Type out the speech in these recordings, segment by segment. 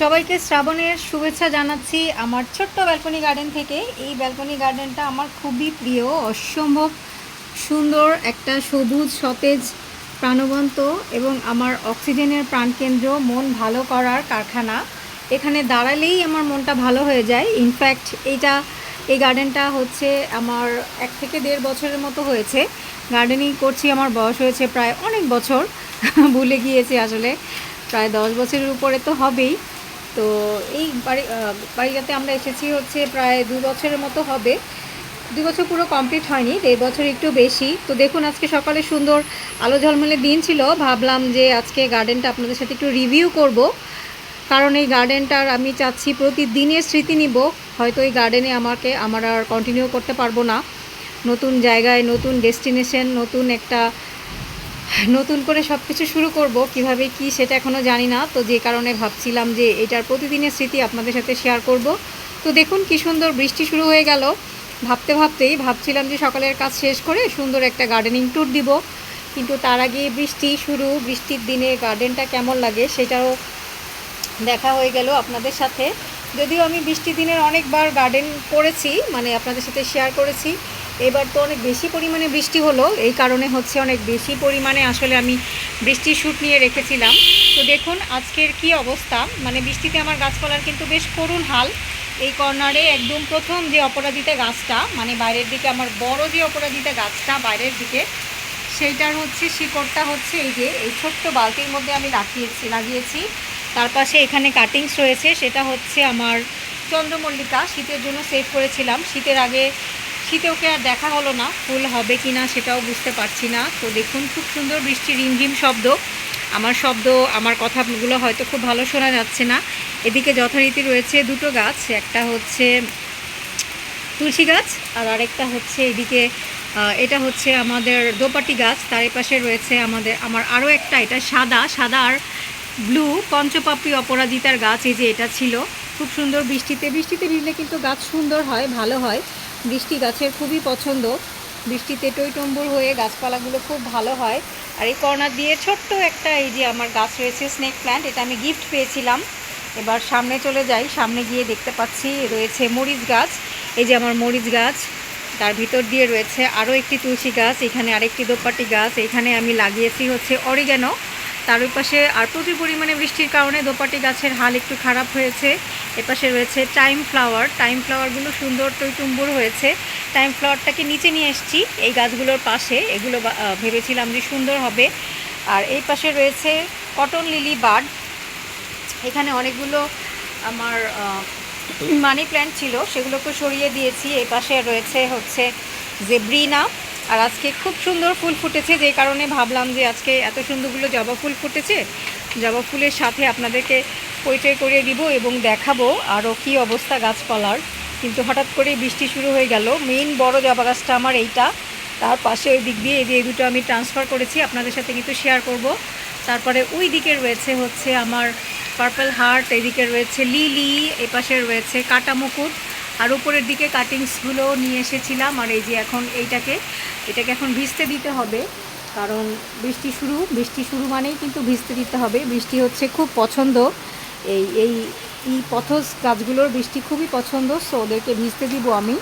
সবাইকে শ্রাবণের শুভেচ্ছা জানাচ্ছি আমার ছোট্ট ব্যালকনি গার্ডেন থেকে। এই ব্যালকনি গার্ডেনটা আমার খুবই প্রিয়, অসম্ভব সুন্দর একটা সবুজ, সতেজ, প্রাণবন্ত এবং আমার অক্সিজেনের প্রাণকেন্দ্র, মন ভালো করার কারখানা। এখানে দাঁড়ালেই আমার মনটা ভালো হয়ে যায়। ইনফ্যাক্ট এইটা, এই গার্ডেনটা হচ্ছে আমার এক থেকে দেড় বছরের মতো হয়েছে। গার্ডেনিং করছি, আমার বয়স হয়েছে প্রায় অনেক বছর। ভুলে গিয়েছি আসলে। প্রায় দশ বছরের উপরে তো হবেই। তো এই বাড়ি বাড়িটাতে আমরা এসেছি হচ্ছে প্রায় দু বছরের মতো হবে। দু বছর পুরো কমপ্লিট হয়নি দেড় বছর একটু বেশি। তো দেখুন, আজকে সকালে সুন্দর আলো ঝলমলে দিন ছিল। ভাবলাম যে আজকে গার্ডেনটা আপনাদের সাথে একটু রিভিউ করব। কারণ এই গার্ডেনটার আমি চাচ্ছি প্রতিদিনের স্মৃতি নিব। হয়তো এই গার্ডেনে আমাকে, আমার আর কন্টিনিউ করতে পারব না। নতুন জায়গায় নতুন ডেস্টিনেশন নতুন একটা নতুন করে সব কিছু শুরু করব, কীভাবে কি সেটা এখনও জানি না। তো যে কারণে ভাবছিলাম যে এটার প্রতিদিনের স্মৃতি আপনাদের সাথে শেয়ার করব। তো দেখুন কি সুন্দর বৃষ্টি শুরু হয়ে গেল। ভাবতে ভাবতেই ভাবছিলাম যে সকালের কাজ শেষ করে সুন্দর একটা গার্ডেনিং ট্যুর দিব। কিন্তু তার আগে বৃষ্টি শুরু, বৃষ্টির দিনে গার্ডেনটা কেমন লাগে সেটাও দেখা হয়ে গেল আপনাদের সাথে। যদিও আমি বৃষ্টির দিনের অনেকবার গার্ডেন করেছি মানে আপনাদের সাথে শেয়ার করেছি। এবার তো অনেক বেশি পরিমাণে বৃষ্টি হলো, এই কারণে হচ্ছে অনেক বেশি পরিমাণে আসলে আমি বৃষ্টির শ্যুট নিয়ে রেখেছিলাম। তো দেখুন, আজকের কি অবস্থা? মানে বৃষ্টিতে আমার গাছপালার কিন্তু বেশ করুণ হাল। এই কর্নারে একদম প্রথম যে অপরাজিতা গাছটা মানে বাইরের দিকে আমার বড় যে অপরাজিতা গাছটা বাইরের দিকে, সেইটার হচ্ছে শিকড়টা হচ্ছে এই যে, এই ছোট্ট বালতির মধ্যে আমি লাগিয়েছি লাগিয়েছি। তার পাশে এখানে কাটিংস রয়েছে, সেটা হচ্ছে আমার চন্দ্রমল্লিকা। শীতের জন্য সেভ করেছিলাম। শীতের আগে শীতে ওকে আর দেখা হলো না, ফুল হবে কি না সেটাও বুঝতে পারছি না। তো দেখুন, খুব সুন্দর বৃষ্টি রিমঝিম শব্দ। আমার শব্দ, আমার কথাগুলো হয়তো খুব ভালো শোনা যাচ্ছে না। এদিকে যথারীতি রয়েছে দুটো গাছ, একটা হচ্ছে তুলসী গাছ আর আরেকটা হচ্ছে এদিকে এটা হচ্ছে আমাদের দোপাটি গাছ। তার পাশে রয়েছে আমাদের, আমার আরও একটা, এটা সাদা সাদা আর ব্লু, পঞ্চপাপড়ি অপরাজিতার গাছ, এই যে এটা ছিল। খুব সুন্দর বৃষ্টিতে বৃষ্টিতে ভিজলে কিন্তু গাছ সুন্দর হয়, ভালো হয়। বৃষ্টি গাছের খুবই পছন্দ। বৃষ্টিতে টইটম্বুর হয়ে গাছপালাগুলো খুব ভালো হয়। আর এই কর্নার দিয়ে ছোট্ট একটা এই যে আমার গাছ রয়েছে স্নেক প্ল্যান্ট এটা আমি গিফট পেয়েছিলাম। এবার সামনে চলে যাই, সামনে গিয়ে দেখতে পাচ্ছি রয়েছে মরিচ গাছ। এই যে আমার মরিচ গাছ, তার ভিতর দিয়ে রয়েছে আরও একটি তুলসী গাছ, এখানে আরেকটি দোপাটি গাছ, এখানে আমি লাগিয়েছি হচ্ছে অরিগ্যানো তার ওই পাশে আর প্রচুর পরিমাণে বৃষ্টির কারণে দোপাটি গাছের হাল একটু খারাপ হয়েছে। এপাশে রয়েছে টাইম ফ্লাওয়ার। টাইম ফ্লাওয়ারগুলো সুন্দর টইটুম্বুর হয়েছে। টাইম ফ্লাওয়ারটাকে নিচে নিয়ে এসেছি এই গাছগুলোর পাশে। এগুলো ভেবেছিলাম যে সুন্দর হবে। আর এই পাশে রয়েছে কটন লিলি বার্ড। এখানে অনেকগুলো আমার মানি প্ল্যান্ট ছিল। সেগুলোকে সরিয়ে দিয়েছি। এই পাশে রয়েছে হচ্ছে জেব্রিনা। আর আজকে খুব সুন্দর ফুল ফুটেছে, যে কারণে ভাবলাম যে আজকে এত সুন্দরগুলো জবা ফুল ফুটেছে। জবা ফুলের সাথে আপনাদেরকে পরিচয় করিয়ে দিব এবং দেখাবো আরও কী অবস্থা গাছপালার। কিন্তু হঠাৎ করে বৃষ্টি শুরু হয়ে গেল। মেইন বড় জবা গাছটা আমার এইটা। তার পাশে ওই দিক দিয়ে এই যে এই দুটো আমি ট্রান্সফার করেছি, আপনাদের সাথে কিন্তু শেয়ার করব। তারপরে ওই দিকে রয়েছে হচ্ছে আমার পার্পল হার্ট এদিকে রয়েছে লিলি এপাশে রয়েছে কাটা মুকুট আর উপরের দিকে কাটিংসগুলো নিয়ে এসেছিলাম, আর এই যে এখন এইটাকে, এটাকে এখন ভিজতে দিতে হবে। কারণ বৃষ্টি শুরু বৃষ্টি শুরু মানেই কিন্তু ভিজতে দিতে হবে। বৃষ্টি হচ্ছে খুব পছন্দ। এই এই এই পথস গাছগুলোর বৃষ্টি খুবই পছন্দ সো ওদেরকে ভিজতে দিব আমি।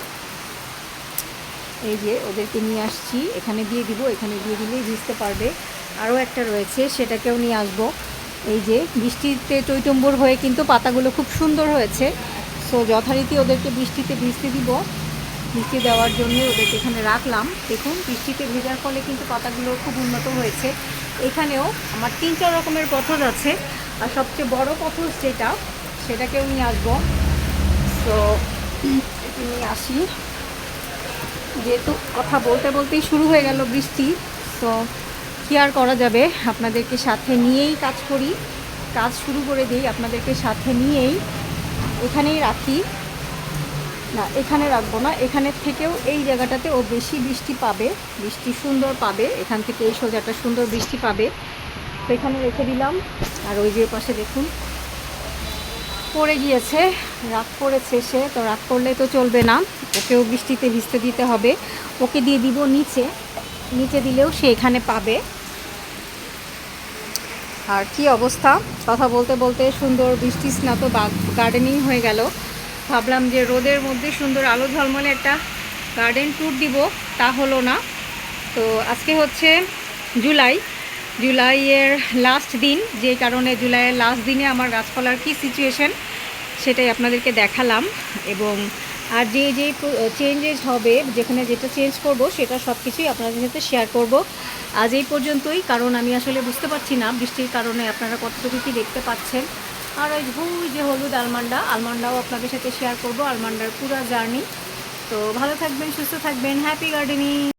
এই যে ওদেরকে নিয়ে আসছি, এখানে দিয়ে দিব, এখানে দিয়ে দিলেই ভিজতে পারবে। আরও একটা রয়েছে, সেটাকেও নিয়ে আসব। এই যে বৃষ্টিতে চৈতম্বর হয়ে কিন্তু পাতাগুলো খুব সুন্দর হয়েছে। সো যথারীতি ওদেরকে বৃষ্টিতে ভিজতে দিব। ভিজতে দেওয়ার জন্য ওদেরকে এখানে রাখলাম। দেখুন, বৃষ্টিতে ভেজার ফলে কিন্তু পাতাগুলো খুব উন্নত হয়েছে। এখানেও আমার তিন চার রকমের পথর আছে। আর সবচেয়ে বড় পথর যেটা সেটাকেও নিয়ে আসব। তো এটি নিয়ে আসি। যেহেতু কথা বলতে বলতেই শুরু হয়ে গেল বৃষ্টি তো কী আর করা যাবে? আপনাদেরকে সাথে নিয়েই কাজ করি। কাজ শুরু করে দিই আপনাদেরকে সাথে নিয়েই। এখানেই রাখি। না, এখানে রাখব না। এখানের থেকেও এই জায়গাটাতে ও বেশি বৃষ্টি পাবে। বৃষ্টি সুন্দর পাবে। এখান থেকে এই সোজাটা সুন্দর বৃষ্টি পাবে। তো এখানে রেখে দিলাম। আর ওই যে পাশে দেখুন। পড়ে গিয়েছে। রাগ করেছে সে। তো রাগ করলে তো চলবে না। ওকেও বৃষ্টিতে ভিজতে দিতে হবে। ওকে দিয়ে দিব নিচে। নিচে দিলেও সে এখানে পাবে। আর কি অবস্থা? কথা বলতে বলতে সুন্দর বৃষ্টি স্নাত গার্ডেনিং হয়ে গেল। ভাবলাম যে রোদের মধ্যে সুন্দর আলো ঝলমলে একটা গার্ডেন ট্যুর দিব, তা হলো না। তো আজকে হচ্ছে জুলাই। জুলাইয়ের লাস্ট দিন, যে কারণে জুলাইয়ের লাস্ট দিনে আমার গাছপালার কী সিচুয়েশন সেটাই আপনাদেরকে দেখালাম। এবং আর যে যে চেঞ্জেস হবে, যেখানে যেটা চেঞ্জ করব, সেটা সব কিছুই আপনাদের সাথে শেয়ার করব। আজ এই পর্যন্তই, কারণ আমি আসলে বুঝতে পারছি না বৃষ্টির কারণে আপনারা কতটুকু কি দেখতে পাচ্ছেন। আর ওই ভুই যে হলুদ আলমান্ডা, আলমান্ডাও আপনাদের সাথে শেয়ার করব, আলমান্ডার পুরো জার্নি তো ভালো থাকবেন, সুস্থ থাকবেন হ্যাপি গার্ডেনিং